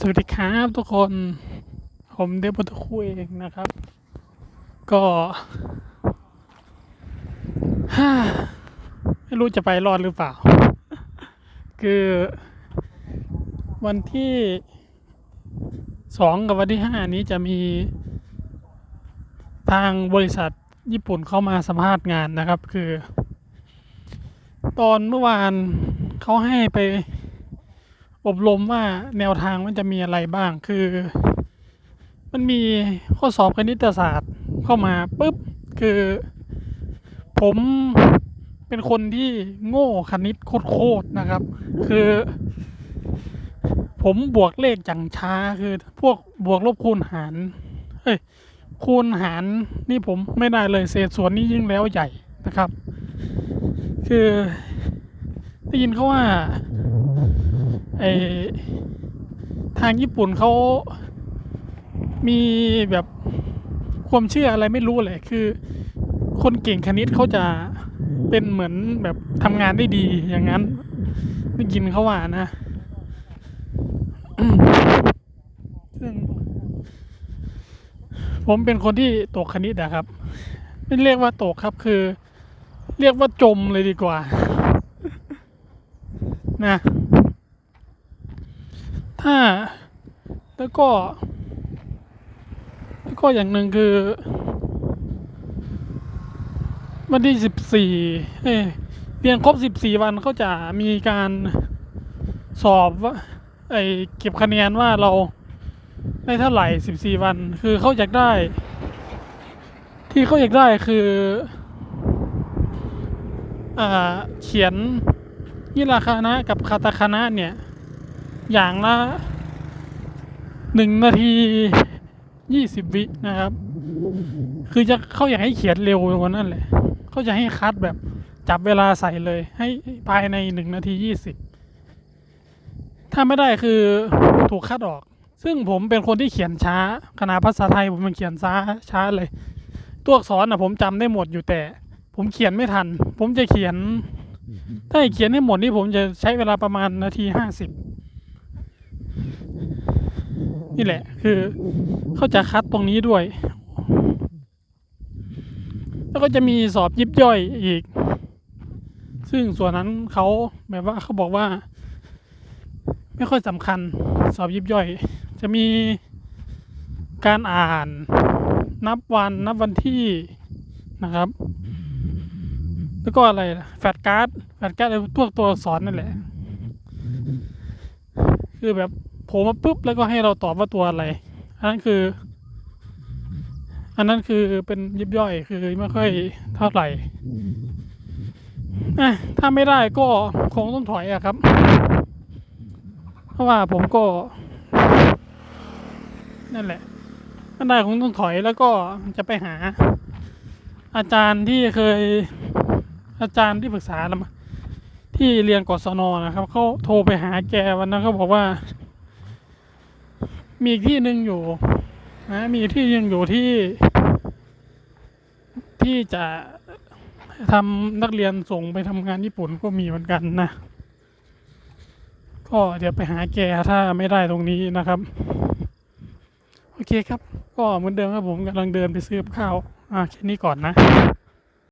สวัสดีครับทุกคน ผมเดบุตคุยเองนะครับ ก็ไม่รู้จะไปรอดหรือเปล่า คือวันที่สองกับวันที่ห้านี้จะมีทางบริษัทญี่ปุ่นเข้ามาสัมภาษณ์งานนะครับ คือ ตอนเมื่อวานเขาให้ไป อบรมว่าแนวทางมันจะมีอะไรบ้างคือ มันมีข้อสอบคณิตศาสตร์เข้ามาปุ๊บคือ ผมเป็นคนที่โง่คณิตโคตรๆนะครับ คือ ผมบวกเลขอย่างช้าคือพวกบวกลบคูณหารเฮ้ยคูณหารนี่ผมไม่ได้เลยเศษส่วนนี้ยิ่งแล้วใหญ่นะครับ คือได้ยินเขาว่า ไอทางญี่ปุ่นเขามีแบบความเชื่ออะไรไม่รู้เลยคือ คนเก่งคณิตเขาจะเป็นเหมือนแบบทำงานได้ดีอย่างนั้นได้ยินเขาว่านะซึ่งผมเป็นคนที่ตกคณิตอะครับ ไม่เรียกว่าตกครับคือ เรียกว่าจมเลยดีกว่า นะ ถ้าแล้วก็ แล้วก็อย่างหนึ่งคือ วันที่สิบสี่เอ้เรียนครบสิบสี่วันเขาจะมีการสอบว่าไอเก็บคะแนนว่าเราได้เท่าไหร่สิบสี่วัน คือเขาอยากได้ ที่เขาอยากได้คืออ่าเขียนยิราคานะกับคาตาคานะเนี่ย อย่างละหนึ่งนาทียี่สิบวินะครับ คือจะเขาอยากให้เขียนเร็วกว่านั้นแหละเขาจะให้คัดแบบจับเวลาใส่เลย ให้ภายในหนึ่งนาทียี่สิบถ้าไม่ได้คือถูกคัดออก ซึ่งผมเป็นคนที่เขียนช้าขณะภาษาไทยผมมันเขียนช้าช้าเลย ตัวอักษรนะผมจำได้หมดอยู่แต่ ผมเขียนไม่ทัน ผมจะเขียนถ้าเขียนให้หมดนี่ผมจะใช้เวลาประมาณนาทีห้าสิบ นี่แหละ คือเขาจะคัดตรงนี้ด้วย แล้วก็จะมีสอบยิบย่อยอีก ซึ่งส่วนนั้นเขาแบบว่าเขาบอกว่า ไม่ค่อยสำคัญสอบยิบย่อย จะมีการอ่านนับวันนับวันที่นะครับ แล้วก็อะไรแฟลชการ์ดแฟลชการ์ดพวกตัวสอักษรนั่นแหละ คือแบบ โผล่มาปุ๊บแล้วก็ให้เราตอบว่าตัวอะไร อันนั้นคือ อันนั้นคือเป็นยิบย่อยคือไม่ค่อยเท่าไหร่ถ้าไม่ได้ก็คงต้องถอยอะครับ เพราะว่าผมก็ นั่นแหละถ้าได้คงต้องถอยแล้วก็จะไปหา อาจารย์ที่เคย อาจารย์ที่ปรึกษาที่เรียนกศนนะครับเขาโทรไปหาแกวันนั้นเขาบอกว่า มีอีกที่หนึ่งอยู่นะมีที่หนึงอยู่ที่ที่จะทำนักเรียนส่งไปทำงานญี่ปุ่นก็มีเหมือนกันนะ ก็เดี๋ยวไปหาแกถ้าไม่ได้ตรงนี้นะครับ โอเคครับ ก็เหมือนเดิมครับผมกำลังเดินไปซื้อข้าว อ่าแค่นี้ก่อนนะ